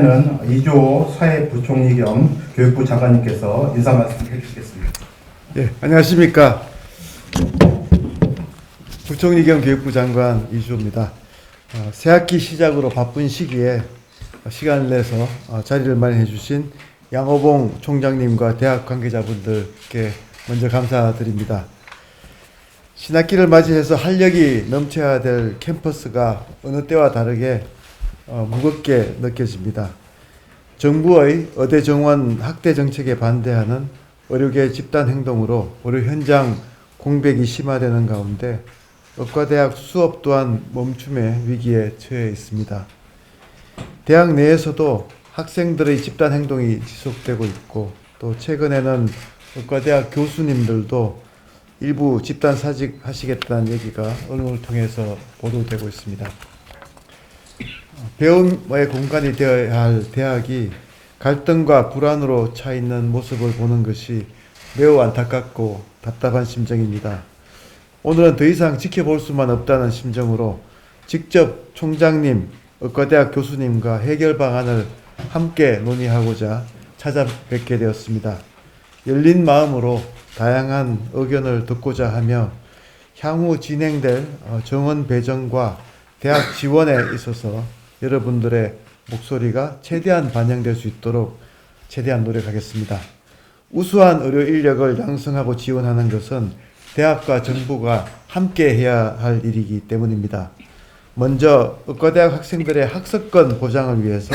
이번에는 이조 사회부총리 겸 교육부 장관님께서 인사 말씀 해주시겠습니다. 예, 안녕하십니까. 부총리 겸 교육부 장관 이주호입니다. 어, 새학기 시작으로 바쁜 시기에 시간을 내서 어, 자리를 마련해 주신 양호봉 총장님과 대학 관계자분들께 먼저 감사드립니다. 신학기를 맞이해서 활력이 넘쳐야 될 캠퍼스가 어느 때와 다르게 어, 무겁게 느껴집니다. 정부의 어대 정원 학대 정책에 반대하는 의료계 집단 행동으로 의료 현장 공백이 심화되는 가운데 의과대학 수업 또한 멈춤의 위기에 처해 있습니다. 대학 내에서도 학생들의 집단 행동이 지속되고 있고 또 최근에는 의과대학 교수님들도 일부 집단 사직 하시겠다는 얘기가 언론을 통해서 보도되고 있습니다. 배움의 공간이 되어야 할 대학이 갈등과 불안으로 차 있는 모습을 보는 것이 매우 안타깝고 답답한 심정입니다. 오늘은 더 이상 지켜볼 수만 없다는 심정으로 직접 총장님, 의과대학 교수님과 해결 방안을 함께 논의하고자 찾아뵙게 되었습니다. 열린 마음으로 다양한 의견을 듣고자 하며 향후 진행될 어, 정원 배정과 대학 지원에 있어서 여러분들의 목소리가 최대한 반영될 수 있도록 최대한 노력하겠습니다. 우수한 의료 인력을 양성하고 지원하는 것은 대학과 정부가 함께 해야 할 일이기 때문입니다. 먼저 의과대학 학생들의 학습권 보장을 위해서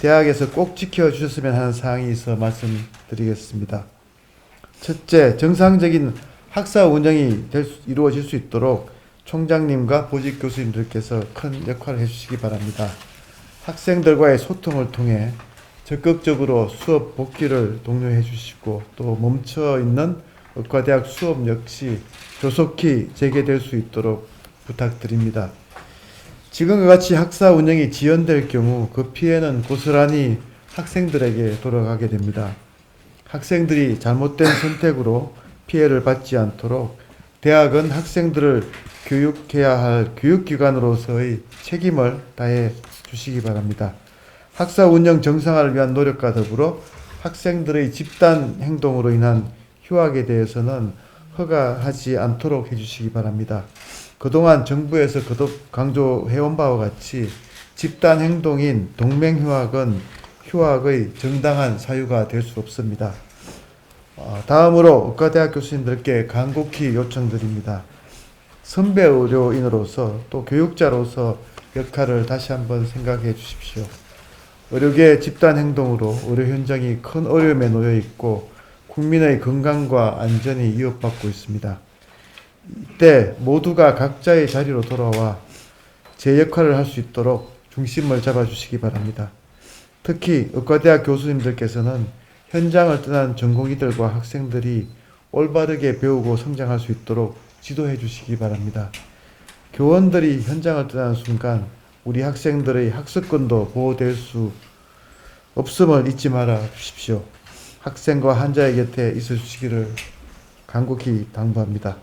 대학에서 꼭 지켜주셨으면 하는 사항이 있어 말씀드리겠습니다. 첫째, 정상적인 학사 운영이 될 수- 이루어질 수 있도록 총장님과 보직 교수님들께서 큰 역할을 해주시기 바랍니다. 학생들과의 소통을 통해 적극적으로 수업 복귀를 독려해 주시고 또 멈춰 있는 의과대학 수업 역시 조속히 재개될 수 있도록 부탁드립니다. 지금과 같이 학사 운영이 지연될 경우 그 피해는 고스란히 학생들에게 돌아가게 됩니다. 학생들이 잘못된 선택으로 피해를 받지 않도록 대학은 학생들을 교육해야 할 교육기관으로서의 책임을 다해 주시기 바랍니다. 학사 운영 정상화를 위한 노력과 더불어 학생들의 집단 행동으로 인한 휴학에 대해서는 허가하지 않도록 해주시기 바랍니다. 그동안 정부에서 거듭 강조해온 바와 같이 집단 행동인 동맹 휴학은 휴학의 정당한 사유가 될 수 없습니다. 어, 다음으로 의과대학 교수님들께 간곡히 요청드립니다. 선배 의료인으로서 또 교육자로서 역할을 다시 한번 생각해 주십시오. 의료계 집단 행동으로 의료 현장이 큰 어려움에 놓여 있고 국민의 건강과 안전이 위협받고 있습니다. 이때 모두가 각자의 자리로 돌아와 제 역할을 할 수 있도록 중심을 잡아 주시기 바랍니다. 특히 의과대학 교수님들께서는 현장을 떠난 전공의들과 학생들이 올바르게 배우고 성장할 수 있도록 지도해 주시기 바랍니다. 교원들이 현장을 떠나는 순간 우리 학생들의 학습권도 보호될 수 없음을 잊지 말아 주십시오. 학생과 환자의 곁에 있어 주시기를 간곡히 당부합니다.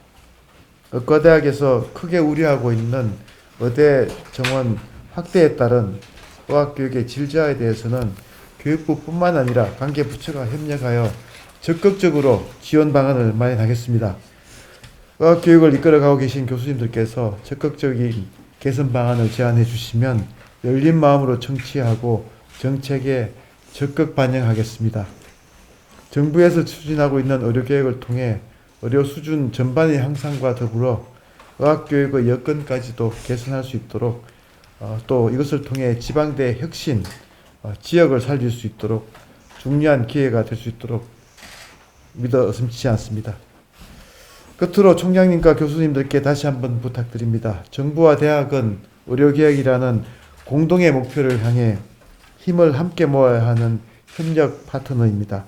의과대학에서 크게 우려하고 있는 의대 정원 확대에 따른 의학교육의 질자에 대해서는 교육부뿐만 아니라 관계 부처가 협력하여 적극적으로 지원 방안을 마련하겠습니다. 의학교육을 이끌어가고 계신 교수님들께서 적극적인 개선 방안을 제안해 주시면 열린 마음으로 청취하고 정책에 적극 반영하겠습니다. 정부에서 추진하고 있는 의료개혁을 통해 의료 수준 전반의 향상과 더불어 의학교육의 여건까지도 개선할 수 있도록 어, 또 이것을 통해 지방대 혁신, 어, 지역을 살릴 수 있도록 중요한 기회가 될 수 있도록 믿어 의심치 않습니다. 끝으로 총장님과 교수님들께 다시 한번 부탁드립니다. 정부와 대학은 의료개혁이라는 공동의 목표를 향해 힘을 함께 모아야 하는 협력 파트너입니다.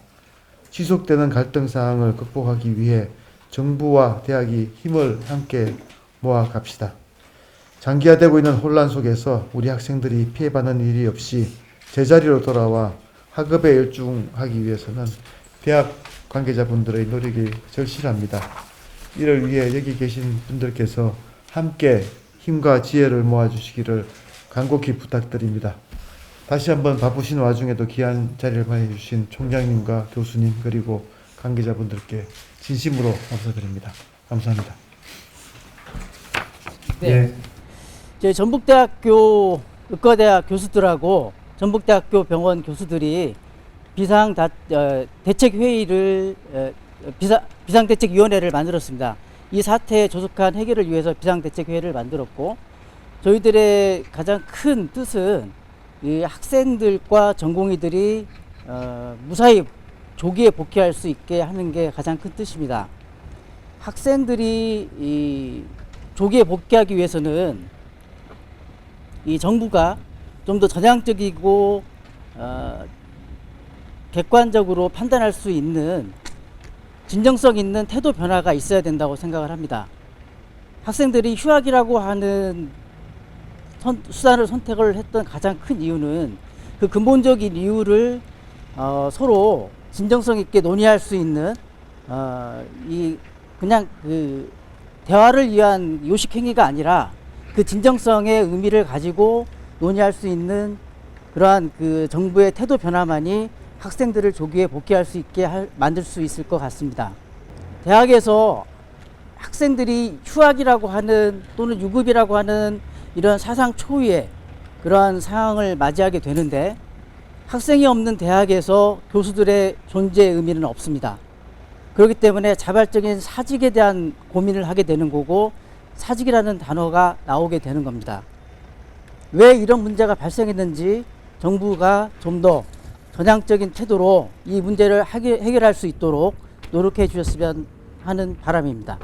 지속되는 갈등 상황을 극복하기 위해 정부와 대학이 힘을 함께 모아 갑시다. 장기화되고 있는 혼란 속에서 우리 학생들이 피해받는 일이 없이 제자리로 돌아와 학업에 열중하기 위해서는 대학 관계자분들의 노력이 절실합니다. 이를 위해 여기 계신 분들께서 함께 힘과 지혜를 모아주시기를 간곡히 부탁드립니다. 다시 한번 바쁘신 와중에도 귀한 자리를 마련해 주신 총장님과 교수님 그리고 관계자분들께 진심으로 감사드립니다. 감사합니다. 네. 예. 저희 전북대학교 의과대학 교수들하고 전북대학교 병원 교수들이 비상 다, 어, 대책 회의를 어, 비상 비상 대책 위원회를 만들었습니다. 이 사태에 조속한 해결을 위해서 비상 대책 회의를 만들었고 저희들의 가장 큰 뜻은 이 학생들과 전공의들이 어, 무사히 조기에 복귀할 수 있게 하는 게 가장 큰 뜻입니다. 학생들이 이 조기에 복귀하기 위해서는 이 정부가 좀 더 전향적이고 어, 객관적으로 판단할 수 있는 진정성 있는 태도 변화가 있어야 된다고 생각을 합니다. 학생들이 휴학이라고 하는 선- 수단을 선택을 했던 가장 큰 이유는 그 근본적인 이유를 어, 서로 진정성 있게 논의할 수 있는 어, 이 그냥 그 대화를 위한 요식 행위가 아니라 그 진정성의 의미를 가지고 논의할 수 있는 그러한 그 정부의 태도 변화만이 학생들을 조기에 복귀할 수 있게 할, 만들 수 있을 것 같습니다. 대학에서 학생들이 휴학이라고 하는 또는 유급이라고 하는 이런 사상 초유의 그러한 상황을 맞이하게 되는데 학생이 없는 대학에서 교수들의 존재의 의미는 없습니다. 그렇기 때문에 자발적인 사직에 대한 고민을 하게 되는 거고 사직이라는 단어가 나오게 되는 겁니다. 왜 이런 문제가 발생했는지 정부가 좀 더 전향적인 태도로 이 문제를 해결- 해결할 수 있도록 노력해 주셨으면 하는 바람입니다.